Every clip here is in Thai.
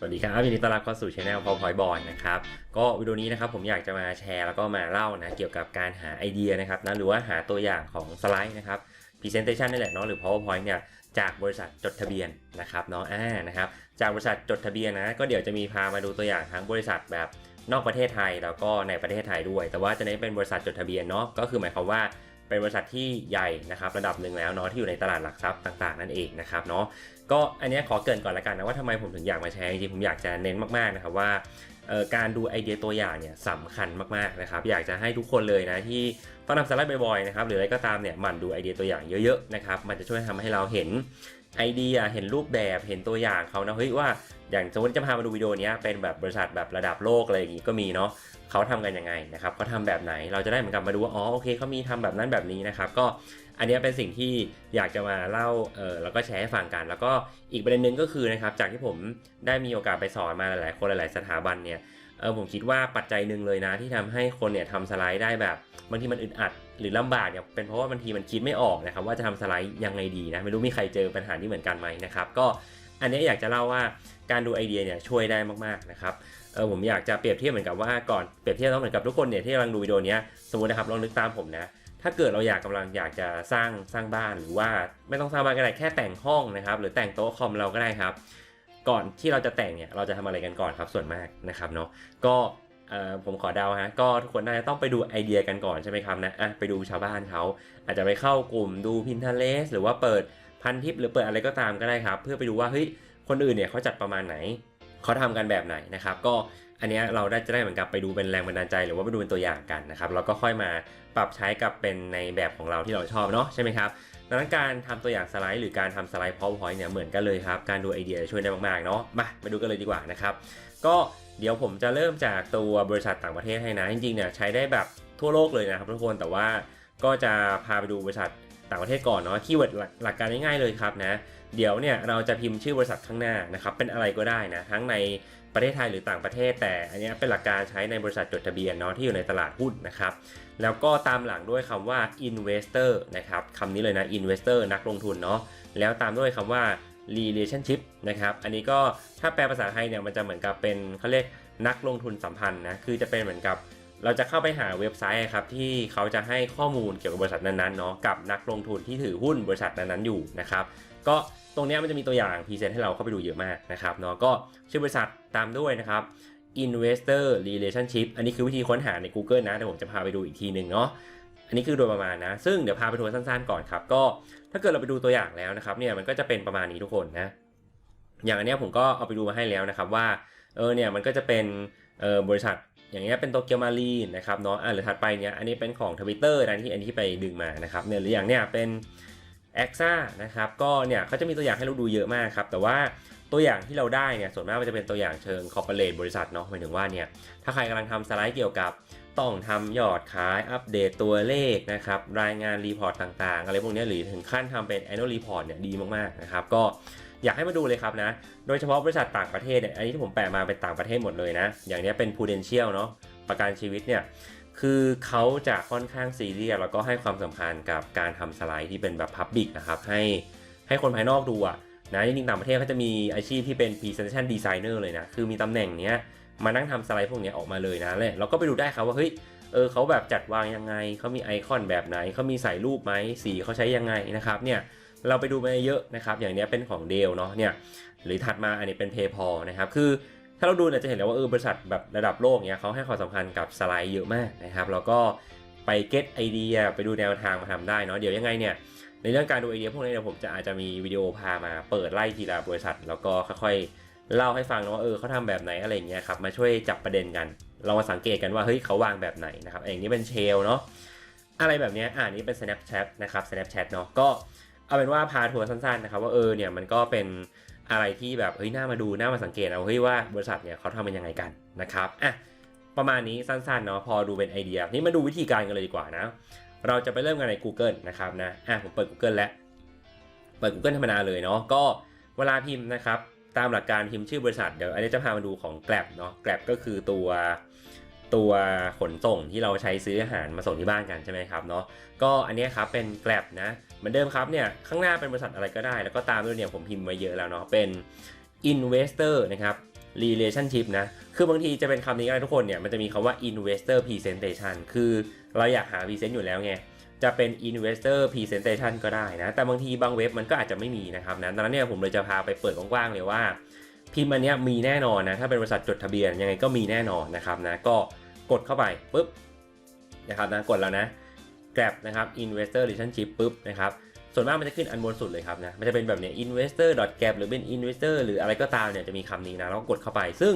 สวัสดีครับยินดีต้อนรับเข้าสู่ช anel พอพอยบอลนะครับก็วิดีโอนี้นะครับผมอยากจะมาแชร์แล้วก็มาเล่านะเกี่ยวกับการหาไอเดียนะครับนะหรือว่าหาตัวอย่างของสไลด์นะครับ Presentation นี่แหละเนาะหรือ PowerPoint เนี่ยจากบริษัทจดทะเบียนนะครับเนาะอ่านะครับจากบริษัทจดทะเบียนนะก็เดี๋ยวจะมีพามาดูตัวอย่างทั้งบริษัทแบบนอกประเทศไทยแล้วก็ในประเทศไทยด้วย แต่ว่าจะเน้นเป็นบริษัทจดทะเบียนเนาะก็คือหมายความว่า เป็นบริษัทที่ใหญ่นะครับระดับหนึ่งแล้วเนาะที่อยู่ในตลาดหลักทรัพย์ต่างๆ นั่นเองนะครับเนาะก็อันนี้ขอเกินก่อนละกันนะว่าทำไมผมถึงอยากมาแชร์จริงๆผมอยากจะเน้นมากๆนะครับว่าการดูไอเดียตัวอย่างเนี่ยสำคัญมากๆนะครับอยากจะให้ทุกคนเลยนะที่ต้องทำสไลด์บ่อยๆนะครับหรืออะไรก็ตามเนี่ยหมั่นดูไอเดียตัวอย่างเยอะๆนะครับมันจะช่วยทำให้เราเห็นไอเดียเห็นรูปแบบเห็นตัวอย่างเขานะเฮ้ยว่าอย่างสมมติจะพามาดูวิดีโอนี้เป็นแบบบริษัทแบบระดับโลกอะไรอย่างงี้ก็มีเนาะ เขาทำกันยังไงนะครับเขาทำแบบไหนเราจะได้เหมือนกับมาดูว่าอ๋อโอเคเขามีทำแบบนั้นแบบนี้นะครับ ก็อันนี้เป็นสิ่งที่อยากจะมาเล่าเออแล้วก็แชร์ให้ฟังกัน แล้วก็อีกประเด็นหนึ่งก็คือนะครับจากที่ผมได้มีโอกาสไปสอนมาหลายๆคนหลาย ๆ สถาบันเนี่ยเออผมคิดว่าปัจจัยหนึ่งเลยนะที่ทำให้คนเนี่ยทำสไลด์ได้แบบบางทีมันอึดอัดหรือลำบากเนี่ยเป็นเพราะว่าบางทีมันคิดไม่ออกนะครับว่าจะทำสไลด์ยังไงดีนะไม่รู้มีใครเจอปัญหานี้เหมือนกันไหมนะครับก็อันนี้อยากจะเล่าว่าการดูไอเดียเนี่ยช่วยได้มากๆนะครับ เออผมอยากจะเปรียบเทียบเหมือนกับว่าก่อนเปรียบเทียบต้องเหมือนกับทุกคนเนี่ยที่กำลังดูวิดีโอนี้สมมตินะครับลองนึกตามผมนะถ้าเกิดเราอยากกำลังอยากจะสร้างสร้างบ้านหรือว่าไม่ต้องสร้างบ้านก็ได้แค่แต่งห้องนะครับ หรือแต่งโต๊ะคอมเราก็ได้ครับ ก่อนที่เราจะแต่งเนี่ยเราจะทำอะไรกันก่อนครับส่วนมากนะครับเนาะก็เออผมขอเดาฮะก็ทุกคนน่าจะต้องไปดูไอเดียกันก่อนใช่ไหมครับนะอะไปดูชาวบ้านเขาอาจจะไปเข้ากลุ่มดู Pinterest หรือว่าเปิดพันทิปหรือเปิดอะไรก็ตามก็ได้ครับ เพื่อไปดูว่าเฮ้ยคนอื่นเนี่ยเขาจัดประมาณไหน เขาทำกันแบบไหนนะครับ ก็อันเนี้ยเราได้จะได้เหมือนกับไปดูเป็นแรงบันดาลใจหรือว่าไปดูเป็นตัวอย่างกันนะครับแล้วก็ค่อยมาปรับใช้กับเป็นในแบบของเราที่เราชอบเนาะใช่ไหมครับดังนั้นการทำตัวอย่างสไลด์หรือการทำสไลด์ PowerPoint เนี่ยเหมือนกันเลยครับการดูไอเดียช่วยได้มากๆเนาะมามาดูกันเลยดีกว่านะครับก็เดี๋ยวผมจะเริ่มจากตัวบริษัทต่างประเทศให้นะจริงๆเนี่ยใช้ได้แบบทั่วโลกเลยนะครับทุกคนแต่ว่าก็จะพาไปดูบริษัท ต่างประเทศก่อนเนาะคีย์เวิร์ดหลักการง่ายๆเลยครับนะเดี๋ยวเนี่ยเราจะพิมพ์ชื่อบริษัทข้างหน้านะครับเป็นอะไรก็ได้นะทั้งในประเทศไทยหรือต่างประเทศ แต่อันนี้เป็นหลักการใช้ในบริษัทจดทะเบียนเนาะที่อยู่ในตลาดหุ้นนะครับแล้วก็ตามหลังด้วยคำว่า investor นะครับคำนี้เลยนะ investor นักลงทุนเนาะแล้วตามด้วยคำว่า relationship นะครับอันนี้ก็ถ้าแปลภาษาไทยเนี่ยมันจะเหมือนกับเป็นเขาเรียกนักลงทุนสัมพันธ์นะคือจะเป็นเหมือนกับ เราจะเข้าไปหาเว็บไซต์ครับที่เขาจะให้ข้อมูลเกี่ยวกับบริษัทนั้นๆเนาะกับนักลงทุนที่ถือหุ้นบริษัทนั้นๆอยู่นะครับก็ตรงนี้มันจะมีตัวอย่างพรีเซนต์ให้เราเข้าไปดูเยอะมากนะครับเนาะก็ชื่อบริษัทตามด้วยนะครับ investor relationship อันนี้คือวิธีค้นหาใน Google นะเดี๋ยวผมจะพาไปดูอีกทีหนึ่งเนาะอันนี้คือโดยประมาณนะ ซึ่งเดี๋ยวพาไปทัวร์สั้นๆก่อนครับ ก็ถ้าเกิดเราไปดูตัวอย่างแล้วนะครับเนี่ยมันก็จะเป็นประมาณนี้ทุกคนนะ อย่างอันนี้ผมก็เอาไปดูมาให้แล้วนะครับว่าเออเนี่ยมันก็จะเป็นเออบริษัท อย่างเงี้ยเป็นโตเกียวมารีนนะครับเนาะอะหรือถัดไปเนี้ยอันนี้เป็นของทวิตเตอร์นะที่อันที่ไปดึงมานะครับเนี่ยหรืออย่างเนี้ยเป็นแอคซ่านะครับก็เนี่ยเขาจะมีตัวอย่างให้เราดูเยอะมากครับแต่ว่าตัวอย่างที่เราได้เนี่ยส่วนมากมันจะเป็นตัวอย่างเชิงคอร์ปอเรทบริษัทเนาะหมายถึงว่าเนี่ยถ้าใครกำลังทำสไลด์เกี่ยวกับ ต้องทำยอดขายอัปเดตตัวเลขนะครับ รายงานรีพอร์ตต่างๆ อะไรพวกนี้หรือถึงขั้นทำเป็น annual report เนี่ยดีมากๆนะครับ ก็อยากให้มาดูเลยครับนะ โดยเฉพาะบริษัทต่างประเทศเนี่ย อันนี้ที่ผมแปะมาเป็นต่างประเทศหมดเลยนะ อย่างนี้เป็น prudential เนาะประกันชีวิตเนี่ย คือเขาจะค่อนข้างซีเรียสแล้วก็ให้ความสำคัญกับการทำสไลด์ที่เป็นแบบ Public นะครับ ให้ให้คนภายนอกดูอะนะจริงๆต่างประเทศเขาจะมีอาชีพที่เป็น Presentation Designer เลยนะ คือมีตำแหน่งเนี้ย มานั่งทำสไลด์พวกนี้ออกมาเลยนะเลยเราก็ไปดูได้ครับว่าเฮ้ยเออเขาแบบจัดวางยังไงเขามีไอคอนแบบไหนเขามีใส่รูปไหมสีเขาใช้ยังไงนะครับเนี่ยเราไปดูมาเยอะนะครับ อย่างนี้เป็นของเดลเนาะเนี่ยหรือถัดมาอันนี้เป็น PayPal นะครับคือถ้าเราดูเนี่ยจะเห็นแล้วว่าเออบริษัทแบบระดับโลกเนี่ยเขาให้ความสำคัญกับสไลด์เยอะมากนะครับแล้วก็ไปเก็ตไอเดียไปดูแนวทางมาทำได้เนาะเดี๋ยวยังไงเนี่ยในเรื่องการดูไอเดียพวกนี้เดี๋ยวผมจะอาจจะมีวิดีโอพามาเปิดไล่ทีละบริษัท แล้วก็ค่อยๆ เล่าให้ฟังนะว่าเออเขาทำแบบไหนอะไรอย่างเงี้ยครับมาช่วยจับประเด็นกัน เรามาสังเกตกันว่าเฮ้ยเขาวางแบบไหนนะครับอย่างนี้เป็นเชลเนาะอะไรแบบเนี้ยอ่านี้เป็น Snapchat นะครับ Snapchat เนาะก็เอาเป็นว่าพาทัวร์สั้นๆนะครับว่าเออเนี่ยมันก็เป็นอะไรที่แบบเฮ้ยน่ามาดูน่ามาสังเกตเอาเฮ้ยว่าบริษัทเนี่ยเขาทำเป็นยังไงกันนะครับอะประมาณนี้สั้นๆเนาะพอดูเป็นไอเดีย นี่มาดูวิธีการกันเลยดีกว่านะ เราจะไปเริ่มกันใน Google นะครับนะอะผมเปิด Google แล้ว เปิด Google ธรรมดาเลยเนาะก็เวลาพิมพ์นะครับ ตามหลักการพิมพ์ชื่อบริษัทเดี๋ยวอันนี้จะพามาดูของ Grab เนาะ Grab ก็คือตัวตัวขนส่งที่เราใช้ซื้ออาหารมาส่งที่บ้านกันใช่ไหมครับเนาะก็อันนี้ครับเป็น Grab นะเหมือนเดิมครับเนี่ยข้างหน้าเป็นบริษัทอะไรก็ได้ แล้วก็ตามด้วยเนี่ยผมพิมพ์มาเยอะแล้วเนาะเป็น investor นะครับ relationship นะ คือบางทีจะเป็นคำนี้ก็ได้ทุกคนเนี่ย มันจะมีคำว่า investor presentation คือเราอยากหา present อยู่แล้วไง จะเป็น investor presentation ก็ได้นะ แต่บางทีบางเว็บมันก็อาจจะไม่มีนะครับนะดังนั้นเนี่ยผมเลยจะพาไปเปิดกว้างๆเลยว่า พิมพ์อันเนี้ยมีแน่นอนนะ ถ้าเป็นบริษัทจดทะเบียนยังไงก็มีแน่นอนนะครับนะ ก็กดเข้าไปปุ๊บนะครับนะกดแล้วนะ grab นะครับ investor relationship ปุ๊บนะครับ ส่วนมากมันจะขึ้นอันบนสุดเลยครับนะ มันจะเป็นแบบเนี้ย investor gap หรือเป็น investor หรืออะไรก็ตามเนี่ยจะมีคำนี้นะแล้วก็กดเข้าไป ซึ่ง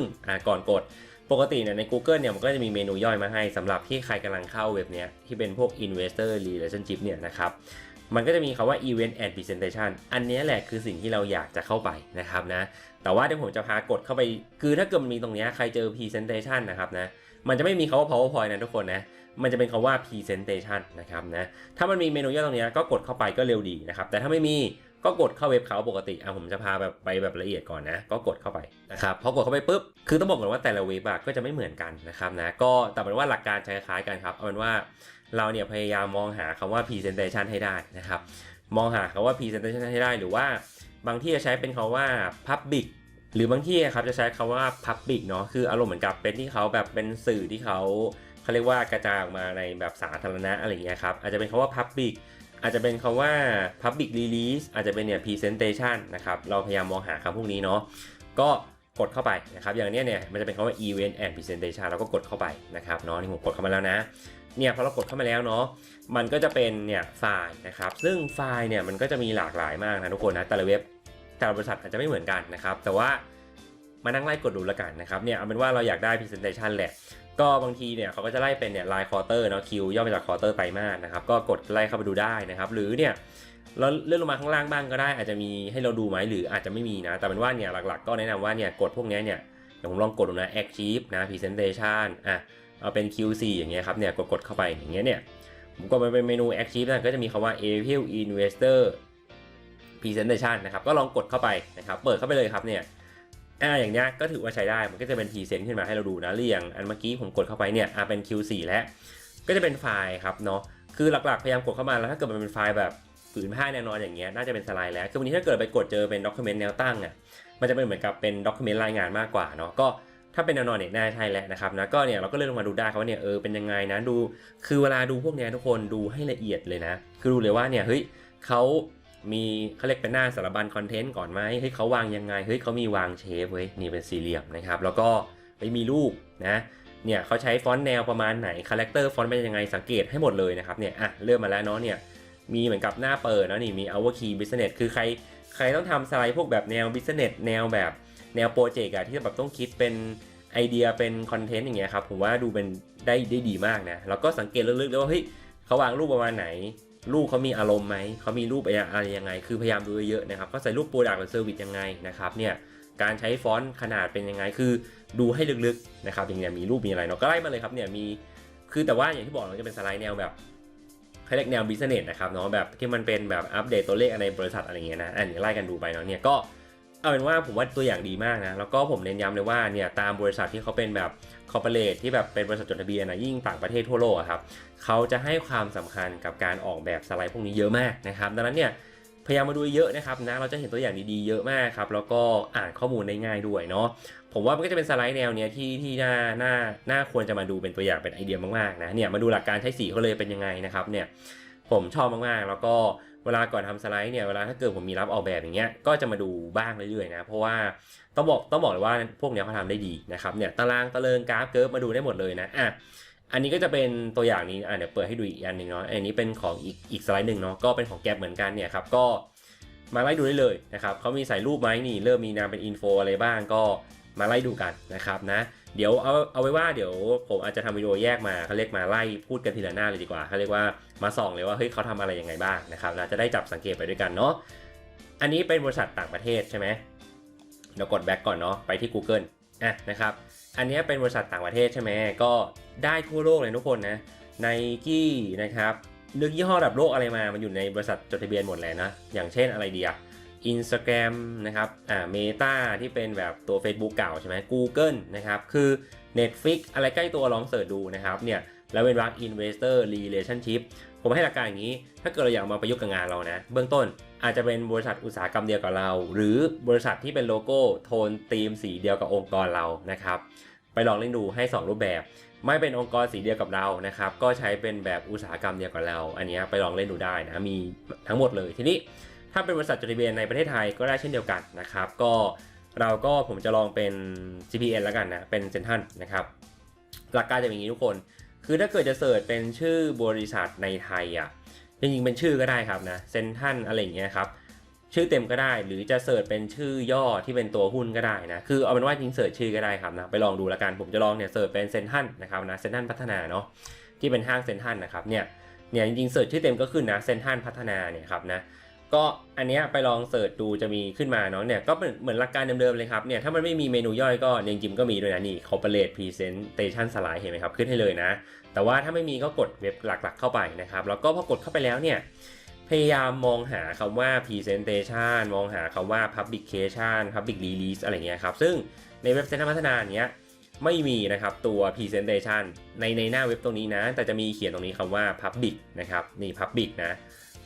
ก่อนกด ปกติเนี่ยใน Google เนี่ยมันก็จะมีเมนูย่อยมาให้สำหรับที่ใครกำลังเข้าเว็บเนี้ยที่เป็นพวก investor relationship เนี่ยนะครับมันก็จะมีคำว่า event and presentation อันนี้แหละคือสิ่งที่เราอยากจะเข้าไปนะครับนะ แต่ว่าเดี๋ยวผมจะพากดเข้าไป คือถ้าเกิดมันมีตรงเนี้ยใครเจอ presentation นะครับนะ มันจะไม่มีคาว่า powerpoint นะทุกคนนะ มันจะเป็นคาว่า presentation นะครับนะ ถ้ามันมีเมนูย่อยตรงเนี้ยก็กดเข้าไปก็เร็วดีนะครับ แต่ถ้าไม่มี ก็กดเข้าเว็บเขาปกติอะผมจะพาแบบไปแบบละเอียดก่อนนะ ก็กดเข้าไปนะครับพอกดเข้าไปปุ๊บคือต้องบอกก่อนว่าแต่ละเว็บอะก็จะไม่เหมือนกันนะครับนะก็แต่เป็นว่าหลักการใช้คล้ายกันครับเอาเป็นว่าเราเนี่ยพยายามมองหาคำว่า presentation ให้ได้นะครับมองหาคำว่า presentation ให้ได้หรือว่าบางที่จะใช้เป็นคำว่า public หรือบางที่ครับจะใช้คำว่า public เนาะคืออารมณ์เหมือนกับเป็นที่เขาแบบเป็นสื่อที่เขาเขาเรียกว่ากระจายออกมาในแบบสาธารณะอะไรอย่างเงี้ยครับอาจจะเป็นคำว่า public อาจจะเป็นคำว่า public release อาจจะเป็นเนี่ย presentation นะครับ เราพยายามมองหาคำพวกนี้เนาะ ก็กดเข้าไปนะครับ อย่างเนี้ยเนี่ยมันจะเป็นคำว่า event and presentation เราก็กดเข้าไปนะครับเนาะนี่ผมกดเข้ามาแล้วนะ เนี่ยพอเรากดเข้ามาแล้วเนาะ มันก็จะเป็นเนี่ยไฟล์นะครับ ซึ่งไฟล์เนี่ยมันก็จะมีหลากหลายมากนะทุกคนนะ แต่ละเว็บแต่ละบริษัทอาจจะไม่เหมือนกันนะครับ แต่ว่ามานั่งไล่กดดูแล้วกันนะครับ เนี่ยเอาเป็นว่าเราอยากได้ presentation แหละ ก็บางทีเนี่ยเขาก็จะไล่เป็นเนี่ยรายควอเตอร์เนาะคิวย่อมาจากควอเตอร์ไตรมาสนะครับก็กดไล่เข้าไปดูได้นะครับ หรือเนี่ยเราเลื่อนลงมาข้างล่างบ้างก็ได้ อาจจะมีให้เราดูไหมหรืออาจจะไม่มีนะ แต่เป็นว่าเนี่ยหลักๆ ก็แนะนำว่าเนี่ยกดพวกเนี้ยเนี่ยเดี๋ยวผมลองกดดูนะ Achieve นะ Presentation อะเอาเป็น Q4 อย่างเงี้ยครับเนี่ยกดกดเข้าไปอย่างเงี้ยเนี่ยผมกดไปเป็นเมนู Achieve นะก็จะมีคำว่า April Investor Presentation นะครับก็ลองกดเข้าไปนะครับเปิดเข้าไปเลยครับเนี่ย อ่าอย่างเนี้ยก็ถือว่าใช้ได้มันก็จะเป็นพรีเซนต์ขึ้นมาให้เราดูนะเรียงอันเมื่อกี้ผมกดเข้าไปเนี่ยอ่าเป็น Q4 แล้วก็จะเป็นไฟล์ครับเนาะคือหลักๆพยายามกดเข้ามาแล้วถ้าเกิดมันเป็นไฟล์แบบผืนผ้าแนวนอนอย่างเงี้ยน่าจะเป็นสไลด์แล้วคือวันนี้ถ้าเกิดไปกดเจอเป็นด็อกิเมนต์แนวตั้งอะมันจะเป็นเหมือนกับเป็นด็อกิเมนต์รายงานมากกว่าเนาะก็ถ้าเป็นแนวนอนเนี่ยน่าใช่แล้วนะครับนะก็เนี่ยเราก็เลื่อนลงมาดูได้ครับว่าเนี่ยเออเป็นยังไงนะดู คือเวลาดูพวกเนี้ยทุกคนดูให้ละเอียดเลยนะ คือดูเลยว่าเนี่ยเฮ้ยเขา มีเขาเรียกเป็นหน้าสารบัญคอนเทนต์ก่อนไหมเฮ้ยเขาวางยังไงเฮ้ยเขามีวางเชฟเว้ยนี่เป็นสี่เหลี่ยมนะครับ แล้วก็ไปมีรูปนะเนี่ยเขาใช้ฟอนต์แนวประมาณไหนคาแรคเตอร์ฟอนต์เป็นยังไงสังเกตให้หมดเลยนะครับเนี่ยอะเริ่มมาแล้วเนาะเนี่ยมีเหมือนกับหน้าเปิดนะนี่มี our key business คือใครใครต้องทำสไลด์พวกแบบแนว business แนวแบบแนวโปรเจกต์อะที่แบบต้องคิดเป็นไอเดียเป็นคอนเทนต์อย่างเงี้ยครับผมว่าดูเป็นได้ได้ดีมากนะแล้วก็สังเกตลึกๆเลยว่าเฮ้ยเขาวางรูปประมาณไหน ลูกเขามีอารมณ์ไหมเขามีรูปอะไรยังไง คือพยายามดูเยอะๆนะครับเขาใส่รูปโปรดักต์หรือเซอร์วิสยังไงนะครับเนี่ยการใช้ฟอนต์ขนาดเป็นยังไง คือดูให้ลึกๆนะครับอย่างเงี้ยมีรูปมีอะไรเนาะก็ไล่มาเลยครับเนี่ยมีคือแต่ว่าอย่างที่บอกเราจะเป็นสไลด์แนวแบบเขาเรียกแนวบิสเนสนะครับเนาะแบบที่มันเป็นแบบอัปเดตตัวเลขอะไรบริษัทอะไรเงี้ยนะอันนี้ไล่กันดูไปเนาะเนี่ยก็ เอาเป็นว่าผมว่าตัวอย่างดีมากนะ แล้วก็ผมเน้นย้ำเลยว่าเนี่ยตามบริษัทที่เขาเป็นแบบคอร์ปอเรทที่แบบเป็นบริษัทจดทะเบียนนะยิ่งต่างประเทศทั่วโลกครับเขาจะให้ความสำคัญกับการออกแบบสไลด์พวกนี้เยอะมากนะครับ ดังนั้นเนี่ยพยายามมาดูเยอะนะครับนะเราจะเห็นตัวอย่างดีๆเยอะมากครับแล้วก็อ่านข้อมูลได้ง่ายด้วยเนาะผมว่ามันก็จะเป็นสไลด์แนวเนี้ยที่ที่น่าน่าน่าควรจะมาดูเป็นตัวอย่างเป็นไอเดียมากๆนะเนี่ยมาดูหลักการใช้สีเขาเลยเป็นยังไงนะครับเนี่ยผมชอบมากๆ แล้วก็ เวลาก่อนทำสไลด์เนี่ยเวลาถ้าเกิดผมมีรับออกแบบอย่างเงี้ยก็จะมาดูบ้างเรื่อยๆนะเพราะว่าต้องบอกต้องบอกเลยว่าพวกเนี้ยเขาทำได้ดีนะครับเนี่ยตารางตะเลิงกราฟเกิร์ฟมาดูได้หมดเลยนะอะอันนี้ก็จะเป็นตัวอย่างนี้อะเดี๋ยวเปิดให้ดูอีกอันหนึ่งเนาะอันนี้เป็นของอีกอีกสไลด์หนึ่งเนาะก็เป็นของแกลบเหมือนกันเนี่ยครับก็มาไล่ดูได้เลยนะครับเขามีใส่รูปไหมนี่เริ่มมีนามเป็นอินโฟอะไรบ้างก็มาไล่ดูกันนะครับนะ เดี๋ยวเอาเอาไว้ว่าเดี๋ยวผมอาจจะทำวิดีโอแยกมาเขาเรียกมาไล่พูดกันทีละหน้าเลยดีกว่าเขาเรียกว่ามาส่องเลยว่าเฮ้ยเขาทำอะไรยังไงบ้างนะครับนะจะได้จับสังเกตไปด้วยกันเนาะอันนี้เป็นบริษัทต่างประเทศใช่ไหมเดี๋ยวกดแบ็กก่อนเนาะไปที่ Google อะนะครับอันนี้เป็นบริษัทต่างประเทศใช่ไหมก็ได้ทั่วโลกเลยทุกคนนะในกี้นะครับเลือกยี่ห้อระดับโลกอะไรมา มันอยู่ในบริษัทจดทะเบียนหมดเลยนะ อย่างเช่นอะไรเดีย Instagram นะครับอ่า Meta ที่เป็นแบบตัว Facebook เก่าใช่ไหม Google นะครับ คือ Netflix อะไรใกล้ตัวลองเสิร์ชดูนะครับเนี่ยแล้วเป็นวัก Investor Relationship ผมให้หลักการอย่างนี้ ถ้าเกิดเราอยากมาประยุกต์กับงานเรานะ เบื้องต้นอาจจะเป็นบริษัทอุตสาหกรรมเดียวกับเรา หรือบริษัทที่เป็นโลโก้โทนธีมสีเดียวกับองค์กรเรานะครับ ไปลองเล่นดูให้ 2 รูปแบบ ไม่เป็นองค์กรสีเดียวกับเรานะครับ ก็ใช้เป็นแบบอุตสาหกรรมเดียวกับเรา อันนี้ไปลองเล่นดูได้นะ มีทั้งหมดเลยทีนี้ ถ้าเป็นบริษัทจดทะเบียนในประเทศไทยก็ได้เช่นเดียวกันนะครับ ก็เราก็ผมจะลองเป็น CPN แล้วกันนะ เป็นเซนทันนะครับ หลักการจะเป็นอย่างนี้ทุกคน คือถ้าเกิดจะเสิร์ชเป็นชื่อบริษัทในไทยอะ จริงๆ เป็นชื่อก็ได้ครับนะเซนทันอะไรอย่างเงี้ยครับ ชื่อเต็มก็ได้ หรือจะเสิร์ชเป็นชื่อย่อที่เป็นตัวหุ้นก็ได้นะ คือเอาเป็นว่าจริงเสิร์ชชื่อก็ได้ครับนะ ไปลองดูแล้วกัน ผมจะลองเนี่ยเสิร์ชเป็นเซนทันนะครับนะ เซนทันพัฒนาเนาะ ที่เป็นห้างเซนทันนะครับ เนี่ย เนี่ยจริงๆเสิร์ชชื่อเต็มก็ขึ้นนะ เซนทันพัฒนาเนี่ยครับนะ ก็อันเนี้ยไปลองเสิร์ชดูจะมีขึ้นมาเนาะเนี่ยก็เป็นเหมือนหลักการเดิมๆเลยครับเนี่ยถ้ามันไม่มีเมนูย่อยก็จริงๆก็มีด้วยนะนี่ corporate presentation slide เห็นไหมครับขึ้นให้เลยนะ แต่ว่าถ้าไม่มีก็กดเว็บหลักๆ เข้าไปนะครับแล้วก็พอกดเข้าไปแล้วเนี่ยพยายามมองหาคำว่า presentation มองหาคำว่า publication public release อะไรเงี้ยครับ ซึ่งในเว็บเซ็นทรัลพัฒนาเนี้ยไม่มีนะครับตัว presentation ในในหน้าเว็บตรงนี้นะ แต่จะมีเขียนตรงนี้คำว่า public นะครับ นี่ public นะ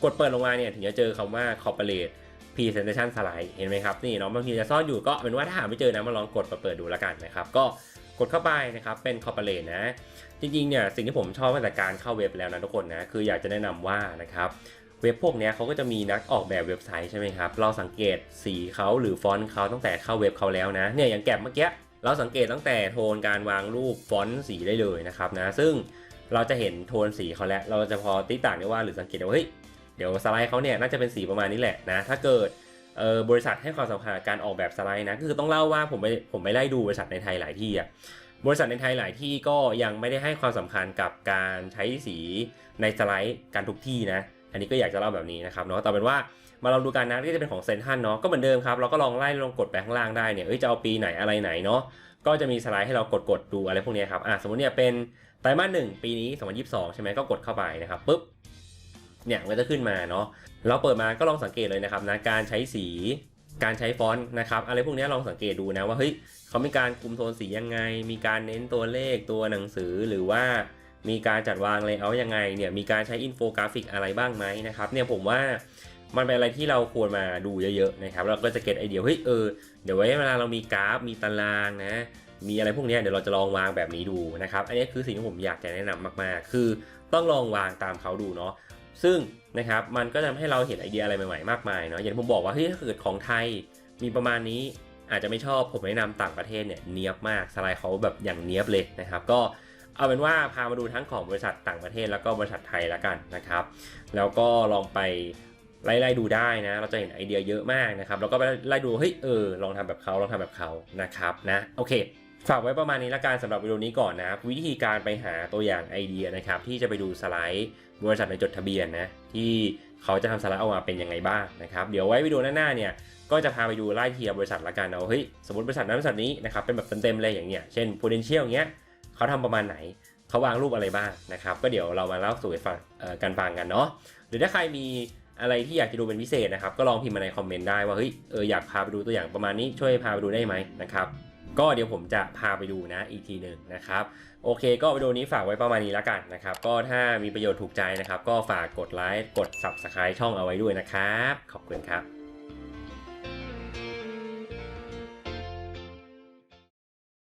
กดเปิดลงมาเนี่ยถึงจะเจอคำว่า corporate presentation slide เห็นไหมครับนี่เนาะบางทีจะซ่อนอยู่ก็เป็นว่าถ้าหาไม่เจอนะมาลองกดเปิดดูแล้วกันนะครับก็กดเข้าไปนะครับเป็น corporate นะ จริงๆเนี่ยสิ่งที่ผมชอบมาจากการเข้าเว็บแล้วนะทุกคนนะคืออยากจะแนะนำว่านะครับเว็บพวกนี้เขาก็จะมีนักออกแบบเว็บไซต์ใช่ไหมครับ เราสังเกตสีเขาหรือฟอนต์เขาตั้งแต่เข้าเว็บเขาแล้วนะ เนี่ยอย่างแก็บเมื่อกี้เราสังเกตตั้งแต่โทนการวางรูปฟอนต์สีได้เลยนะครับนะ ซึ่งเราจะเห็นโทนสีเขาแล้ว เราจะพอติต่างได้ว่าหรือสังเกตว่าเฮ้ย เดี๋ยวสไลด์เขาเนี่ยน่าจะเป็นสีประมาณนี้แหละนะ ถ้าเกิดบริษัทให้ความสำคัญการออกแบบสไลด์นะก็คือต้องเล่าว่าผมไปผมไปไล่ดูบริษัทในไทยหลายที่อะบริษัทในไทยหลายที่ก็ยังไม่ได้ให้ความสำคัญกับการใช้สีในสไลด์กันทุกที่นะ อันนี้ก็อยากจะเล่าแบบนี้นะครับเนาะแต่เป็นว่ามาลองดูกันนะที่จะเป็นของเซนทันเนาะก็เหมือนเดิมครับเราก็ลองไล่ลองกดไปข้างล่างได้เนี่ยเอ้ยจะเอาปีไหนอะไรไหนเนาะก็จะมีสไลด์ให้เรากดกดดูอะไรพวกนี้ครับอะสมมติเนี่ยเป็นไตรมาสหนึ่งปีนี้ 2022 ใช่ไหมก็กดเข้าไปนะครับปุ๊บ เนี่ยมันจะขึ้นมาเนาะเราเปิดมาก็ลองสังเกตเลยนะครับนะการใช้สีการใช้ฟอนต์นะครับอะไรพวกนี้ลองสังเกตดูนะว่าเฮ้ยเขามีการคุมโทนสียังไง มีการเน้นตัวเลขตัวหนังสือหรือว่ามีการจัดวางเลเยอร์ยังไงเนี่ยมีการใช้อินโฟกราฟิกอะไรบ้างไหมนะครับเนี่ยผมว่ามันเป็นอะไรที่เราควรมาดูเยอะๆนะครับเราก็จะเก็ตไอเดียเฮ้ยเออเดี๋ยวไว้เวลาเรามีกราฟมีตารางนะมีอะไรพวกนี้เดี๋ยวเราจะลองวางแบบนี้ดูนะครับอันนี้คือสิ่งที่ผมอยากจะแนะนำมากๆ คือต้องลองวางตามเขาดูเนาะ ซึ่งนะครับมันก็จะทำให้เราเห็นไอเดียอะไรใหม่ๆมากมายเนาะอย่างผมบอกว่าเฮ้ยถ้าเกิดของไทยมีประมาณนี้อาจจะไม่ชอบผมแนะนำต่างประเทศเนี่ยเนียบมากสไลด์เขาแบบอย่างเนียบเลยนะครับ ก็เอาเป็นว่าพามาดูทั้งของบริษัทต่างประเทศแล้วก็บริษัทไทยแล้วกันนะครับ แล้วก็ลองไปไล่ๆดูได้นะ เราจะเห็นไอเดียเยอะมากนะครับ แล้วก็ไปไล่ดูเฮ้ยเออลองทำแบบเขาลองทำแบบเขานะครับนะโอเค ฝากไว้ประมาณนี้ละกันสำหรับวิดีโอนี้ก่อนนะวิธีการไปหาตัวอย่างไอเดียนะครับที่จะไปดูสไลด์บริษัทในจดทะเบียนนะที่เขาจะทำสไลด์ออกมาเป็นยังไงบ้างนะครับเดี๋ยวไว้วิดีโอหน้าๆเนี่ยก็จะพาไปดูไล่เทียบบริษัทละกันเอาเฮ้ยสมมติบริษัทนั้นบริษัทนี้นะครับเป็นแบบเต็มๆเลยอย่างเงี้ยเช่น potential เงี้ยเขาทำประมาณไหนเขาวางรูปอะไรบ้างนะครับก็เดี๋ยวเรามาเล่าสู่กันฟังกันฟังกันเนาะหรือถ้าใครมีอะไรที่อยากจะดูเป็นพิเศษนะครับก็ลองพิมพ์มาในคอมเมนต์ได้ว่าเฮ้ยเอออยากพาไปดูตัวอย่างประมาณนี้ช่วยพาไปดูได้ไหมนะครับ ก็เดี๋ยวผมจะพาไปดูนะอีกทีหนึ่งนะครับ โอเค ก็วิดีโอนี้ฝากไว้ประมาณนี้แล้วกันนะครับ ก็ถ้ามีประโยชน์ถูกใจนะครับ ก็ฝากกดไลค์กด Subscribe ช่องเอาไว้ด้วยนะครับ ขอบคุณครับ